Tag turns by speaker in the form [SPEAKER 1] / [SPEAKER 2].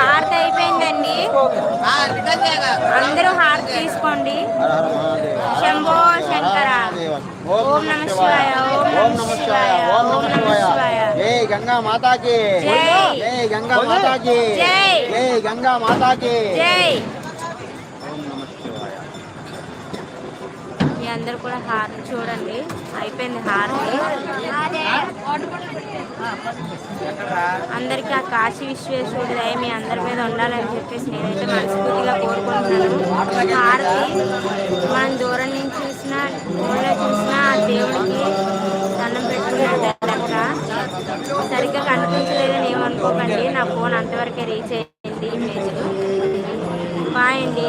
[SPEAKER 1] హారతి అయిపోయిందండి. అందరూ హారతి తీసుకోండి. శంభో శంకర. ఓం నమ శివాయ ఓం నమ శివాయ ఓం నమ శివాయ.
[SPEAKER 2] జై గంగా మాతాకి.
[SPEAKER 1] జై.
[SPEAKER 2] గంగా మాతాకి.
[SPEAKER 1] జై
[SPEAKER 2] గంగా మాతాకి.
[SPEAKER 1] జై. మీ అందరు కూడా హార్ చూడండి. అయిపోయింది హార్. అందరికీ ఆ కాశీ విశ్వేశ్వరుడు దయ మీ అందరి మీద ఉండాలని చెప్పేసి నేనైతే మనస్ఫూర్తిగా కోరుకుంటున్నాను. హారతి మనం దూరం నుంచి చూసినా ఊళ్ళో చూసినా ఆ దేవుడికి దండం పెట్టుకున్న దగ్గర సరిగ్గా కనిపించలేదని ఏమనుకోకండి నా ఫోన్ అంతవరకే రీచ్ అయ్యింది ఇమేజ్ బాయ్ అండి.